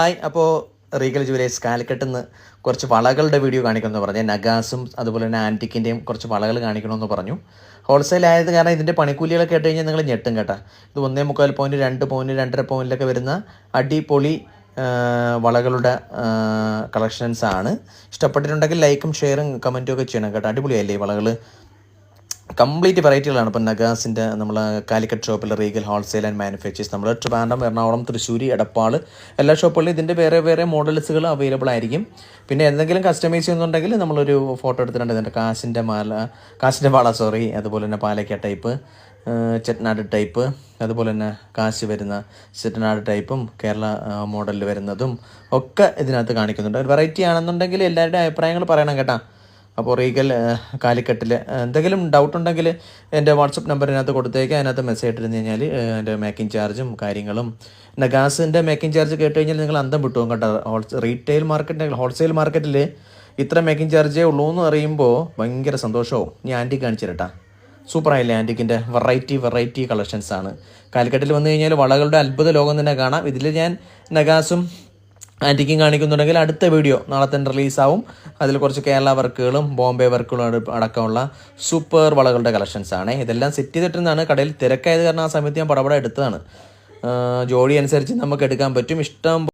Hi അപ്പോൾ Regal jewellers കാലിക്കട്ടിൽ നിന്ന് കുറച്ച് വളകളുടെ വീഡിയോ കാണിക്കുമെന്ന് പറഞ്ഞു. നഗാസും അതുപോലെ തന്നെ ആന്റിക്കിന്റെയും കുറച്ച് വളകൾ കാണിക്കണമെന്ന് പറഞ്ഞു. ഹോൾസെയിൽ ആയത് കാരണം ഇതിന്റെ പണിക്കൂലികളൊക്കെ കേട്ട് കഴിഞ്ഞാൽ നിങ്ങൾ ഞെട്ടും കേട്ടോ. ഇത് ഒന്നേ മുക്കാൽ പോയിന്റ് രണ്ട് പോയിന്റ് രണ്ടര പോയിന്റിലൊക്കെ വരുന്ന അടിപൊളി വളകളുടെ കളക്ഷൻസ് ആണ് ഇഷ്ടപ്പെട്ടിട്ടുണ്ടെങ്കിൽ ലൈക്കും ഷെയറും കമന്റും ഒക്കെ ചെയ്യണം കേട്ടോ. അടിപൊളിയല്ലേ ഈ വളകൾ കംപ്ലീറ്റ് വെറൈറ്റികളാണ് ഇപ്പം നഗാസിന്റെ നമ്മൾ കാലിക്കറ്റ് ഷോപ്പിൽ റീഗൽ ഹോൾസെയിൽ ആൻഡ് മാനുഫാക്ചേഴ്സ്. നമ്മൾ ട്രിവാൻഡം എറണാകുളം തൃശ്ശൂർ എടപ്പാൾ എല്ലാ ഷോപ്പുകളിലും ഇതിന്റെ വേറെ വേറെ മോഡൽസുകൾ അവൈലബിൾ ആയിരിക്കും. പിന്നെ എന്തെങ്കിലും കസ്റ്റമൈസ് ചെയ്യുന്നുണ്ടെങ്കിൽ നമ്മളൊരു ഫോട്ടോ എടുത്തിട്ടുണ്ട്. ഇതിന്റെ കാശിന്റെ മാല കാശിന്റെ വള സോറി അതുപോലെ തന്നെ പാലക്ക ടൈപ്പ് ചെറ്റനാട് ടൈപ്പ് അതുപോലെ തന്നെ കാശ് വരുന്ന ചെറ്റനാട് ടൈപ്പും കേരള മോഡലിൽ വരുന്നതും ഒക്കെ ഇതിനകത്ത് കാണിക്കുന്നുണ്ട്. ഒരു വെറൈറ്റി ആണെന്നുണ്ടെങ്കിൽ എല്ലാവരുടെയും അഭിപ്രായങ്ങൾ പറയണം കേട്ടോ. അപ്പോൾ റീഗൽ കാലിക്കട്ടിൽ എന്തെങ്കിലും ഡൗട്ട് ഉണ്ടെങ്കിൽ എന്റെ വാട്സപ്പ് നമ്പറിനകത്ത് കൊടുത്തേക്ക്. അതിനകത്ത് മെസ്സേജ് ഇട്ടിരുന്നു കഴിഞ്ഞാൽ എന്റെ മേക്കിംഗ് ചാർജും കാര്യങ്ങളും. പിന്നെ ഗ്യാസിന്റെ മേക്കിംഗ് ചാർജ് കേട്ട് കഴിഞ്ഞാൽ നിങ്ങൾ അന്തം വിട്ടു കേട്ടോ. ഹോൾ റീറ്റെയിൽ മാർക്കറ്റ് ഹോൾസെയിൽ മാർക്കറ്റിൽ ഇത്ര മേക്കിംഗ് ചാർജേ ഉള്ളൂ എന്ന് അറിയുമ്പോൾ ഭയങ്കര സന്തോഷവും. ഞാൻ ആന്റി കാണിച്ചു സൂപ്പർ സൂപ്പറായില്ലേ ആന്റിക്കിന്റെ വെറൈറ്റി വെറൈറ്റി കളക്ഷൻസാണ് കാലിക്കട്ടിൽ വന്നു കഴിഞ്ഞാൽ വളകളുടെ അത്ഭുത ലോകം തന്നെ കാണാം. ഇതിൽ ഞാൻ നഗാസും ആന്റിക്കും കാണിക്കുന്നുണ്ടെങ്കിൽ അടുത്ത വീഡിയോ നാളെ തന്നെ റിലീസാവും. അതിൽ കുറച്ച് കേരള വർക്കുകളും ബോംബെ വർക്കുകളും അടക്കമുള്ള സൂപ്പർ വളകളുടെ കളക്ഷൻസ് ആണ്. ഇതെല്ലാം സെറ്റ് ചെയ്തിട്ടുന്നതാണ് കടയിൽ തിരക്കായത് കാരണം ആ സമയത്ത് ഞാൻ പടപട എടുത്തതാണ്. ജോഡി അനുസരിച്ച് നമുക്ക് എടുക്കാൻ പറ്റും. ഇഷ്ടം